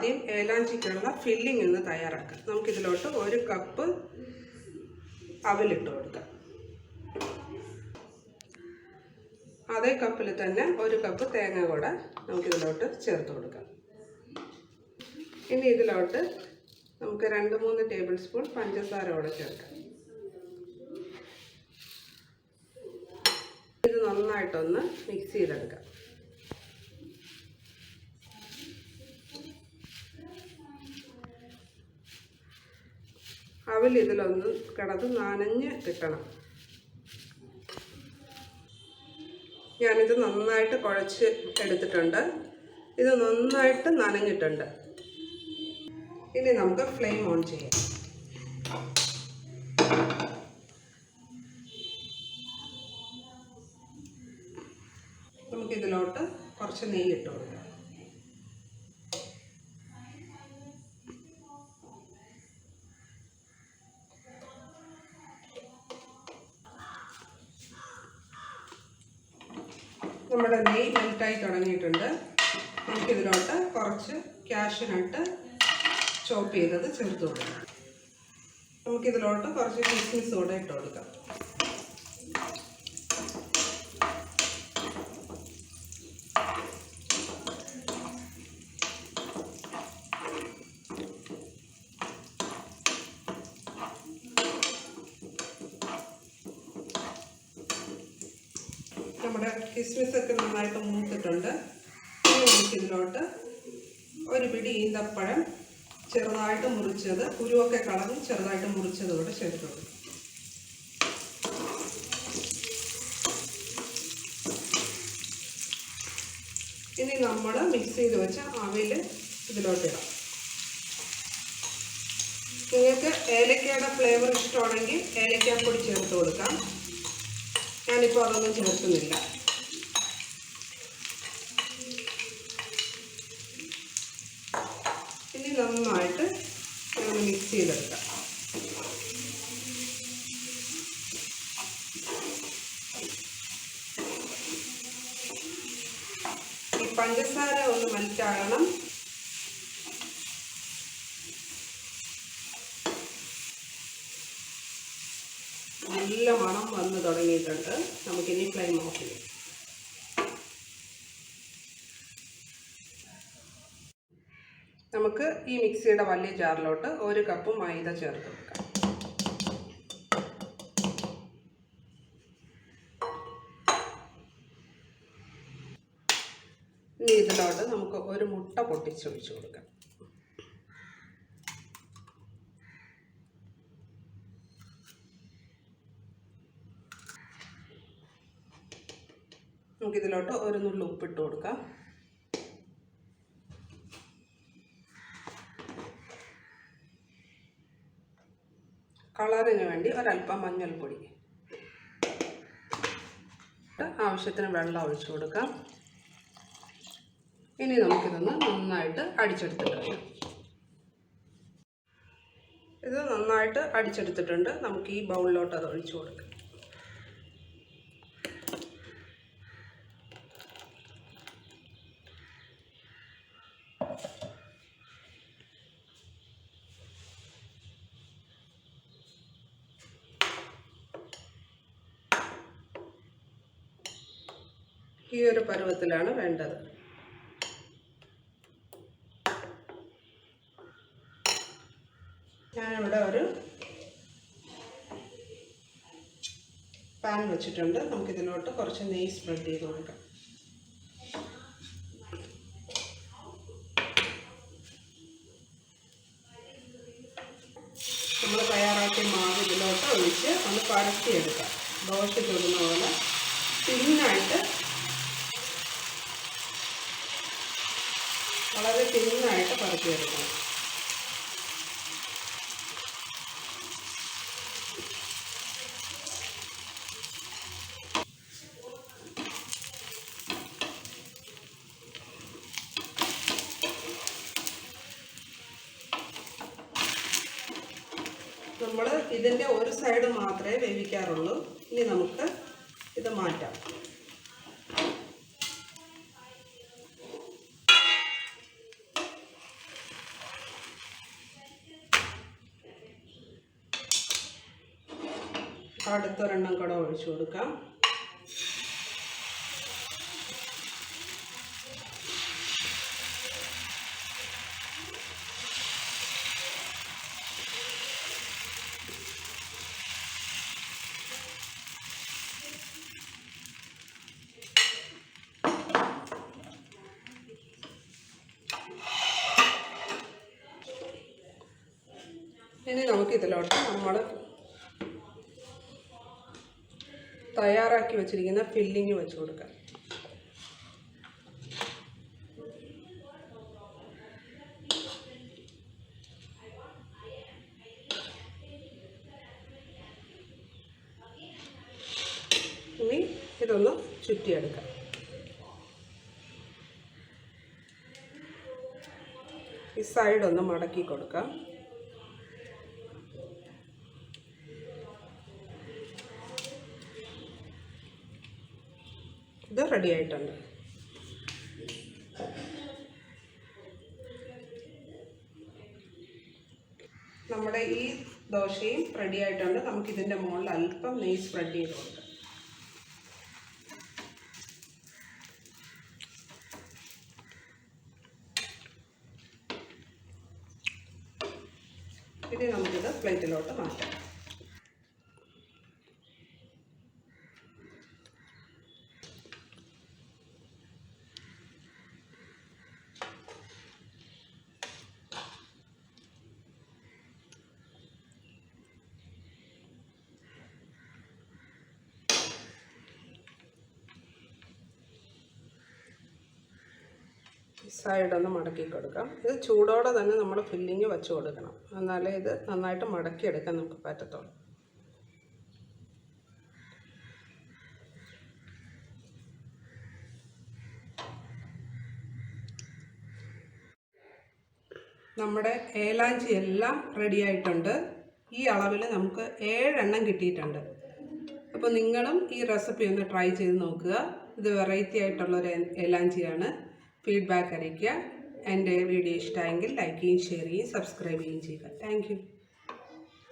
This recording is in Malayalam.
ആദ്യം ഏലാഞ്ചിക്കുള്ള ഫില്ലിംഗ് ഒന്ന് തയ്യാറാക്കാം. നമുക്കിതിലോട്ട് ഒരു കപ്പ് അവലിട്ട് കൊടുക്കാം. അതേ കപ്പിൽ തന്നെ ഒരു കപ്പ് തേങ്ങ കൂടെ നമുക്കിതിലോട്ട് ചേർത്ത് കൊടുക്കാം. ഇനി ഇതിലോട്ട് നമുക്ക് രണ്ട് മൂന്ന് ടേബിൾ സ്പൂൺ പഞ്ചസാര കൂടെ ചേർക്കാം. ഇത് നന്നായിട്ടൊന്ന് മിക്സ് ചെയ്തെടുക്കാം. അവൽ ഇതിലൊന്ന് കിടന്ന് നനഞ്ഞ് കിട്ടണം. ഞാനിത് നന്നായിട്ട് കുഴച്ച് എടുത്തിട്ടുണ്ട്. ഇത് നന്നായിട്ട് നനഞ്ഞിട്ടുണ്ട്. ഇനി നമുക്ക് ഫ്ലെയിം ഓൺ ചെയ്യാം. നമുക്കിതിലോട്ട് കുറച്ച് നെയ്യ് ഇട്ട് കൊടുക്കാം. നമ്മുടെ നെയ് മെൽറ്റായി തുടങ്ങിയിട്ടുണ്ട്. നമുക്കിതിലോട്ട് കുറച്ച് ക്യാഷിനട്ട് ചോപ്പ് ചെയ്തത് ചേർത്ത് കൊടുക്കാം നമുക്കിതിലോട്ട് കുറച്ച് കിസ്മിസ് കൂടെ ഇട്ട് കൊടുക്കാം. നമ്മുടെ കിസ്മിസ് ഒക്കെ നന്നായിട്ട് മൂത്തിട്ടുണ്ട്. ഇനി നമുക്കിതിലോട്ട് ഒരു പിടി ഈന്തപ്പഴം ചെറുതായിട്ട് മുറിച്ചത് കുരുവൊക്കെ കളഞ്ഞ് ചെറുതായിട്ട് മുറിച്ചത് കൂടെ ചേർത്ത് ഇനി നമ്മൾ മിക്സ് ചെയ്ത് വെച്ച അവിൽ ഇതിലോട്ടിടാം നിങ്ങൾക്ക് ഏലക്കയുടെ ഫ്ലേവർ ഇഷ്ടമാണെങ്കിൽ ഏലക്കാപ്പൊടി ചേർത്ത് കൊടുക്കാം. ഞാനിപ്പോൾ അതൊന്നും ചേർക്കുന്നില്ല. ഇനി നന്നായിട്ട് നമ്മൾ മിക്സ് ചെയ്തെടുക്കാം ഈ പഞ്ചസാര ഒന്ന് മെൽറ്റാകണം നല്ല മണം വന്ന് തുടങ്ങിയിട്ടുണ്ട്. നമുക്കിനി ഫ്ലെയിം ഓഫ് ചെയ്യാം. നമുക്ക് ഈ മിക്സിയുടെ വലിയ ജാറിലോട്ട് ഒരു കപ്പ് മൈദ ചേർത്ത് വെക്കാം ഇനി ഇതിലോട്ട് നമുക്ക് ഒരു മുട്ട പൊട്ടിച്ചൊഴിച്ച് കൊടുക്കാം. നമുക്കിതിലോട്ട് ഒരു നുള്ളു ഉപ്പിട്ട് കൊടുക്കാം. കളറിന് വേണ്ടി ഒരല്പം മഞ്ഞൾപ്പൊടി. ആവശ്യത്തിന് വെള്ളം ഒഴിച്ചു കൊടുക്കാം. ഇനി നമുക്കിതൊന്ന് നന്നായിട്ട് അടിച്ചെടുത്തിട്ട് ഇത് നന്നായിട്ട് അടിച്ചെടുത്തിട്ടുണ്ട്. നമുക്ക് ഈ ബൗളിലോട്ട് അത് ഒഴിച്ചു കൊടുക്കാം. ഈ ഒരു പരുവത്തിലാണ് വേണ്ടത്. ഞാനിവിടെ ഒരു പാൻ വെച്ചിട്ടുണ്ട്. നമുക്കിതിലോട്ട് കുറച്ച് നെയ്യ് സ്പ്രെഡ് ചെയ്ത് കൊടുക്കാം. നമ്മൾ തയ്യാറാക്കിയ മാവ് ഇതിലോട്ട് ഒഴിച്ച് ഒന്ന് പരത്തിയെടുക്കാം. ദോശ ചുടുന്ന പോലെ. തിന്നായിട്ട് വളരെ തിന്നായിട്ട് പരത്തിയെടുക്കണം. നമ്മൾ ഇതിന്റെ ഒരു സൈഡ് മാത്രമേ വേവിക്കാറുള്ളൂ. ഇനി നമുക്ക് ഇത് മാറ്റാം. അടുത്തൊരെണ്ണം കൂടെ ഒഴിച്ചു കൊടുക്കാം. ഇനി നമുക്ക് ഇതിലോട്ട് നമ്മൾ തയ്യാറാക്കി വെച്ചിരിക്കുന്ന ഫില്ലിങ് വെച്ച് കൊടുക്കാം. ഇനി ഇതൊന്ന് ചുറ്റിയെടുക്കാം. ഈ സൈഡ് ഒന്ന് മടക്കി കൊടുക്കാം. ഇത് റെഡി ആയിട്ടുണ്ട്. നമ്മുടെ ഈ ദോശയും റെഡി ആയിട്ടുണ്ട്. നമുക്ക് ഇതിന്റെ മുകളിൽ അല്പം നെയ് സ്പ്രെഡ് ചെയ്ത് കൊടുക്കാം ഇനി നമുക്കിത് പ്ലേറ്റിലോട്ട് മാറ്റാം. സൈഡ് ഒന്ന് മടക്കി കൊടുക്കാം ഇത് ചൂടോടെ തന്നെ നമ്മൾ ഫില്ലിങ് വെച്ച് കൊടുക്കണം. എന്നാലേ ഇത് നന്നായിട്ട് മടക്കിയെടുക്കാൻ നമുക്ക് പറ്റത്തുള്ളൂ. നമ്മുടെ ഏലാഞ്ചി എല്ലാം റെഡി ആയിട്ടുണ്ട്. ഈ അളവിൽ നമുക്ക് ഏഴെണ്ണം കിട്ടിയിട്ടുണ്ട്. അപ്പോൾ നിങ്ങളും ഈ റെസിപ്പി ഒന്ന് ട്രൈ ചെയ്ത് നോക്കുക. ഇത് വെറൈറ്റി ആയിട്ടുള്ളൊരു ഏലാഞ്ചിയാണ്. ഫീഡ്ബാക്ക് അറിയിക്കുക. എന്റെ വീഡിയോ ഇഷ്ടമായെങ്കിൽ ലൈക്ക് ചെയ്യുകയും ഷെയർ ചെയ്യുകയും സബ്സ്ക്രൈബ് ചെയ്യുകയും ചെയ്യുക. താങ്ക്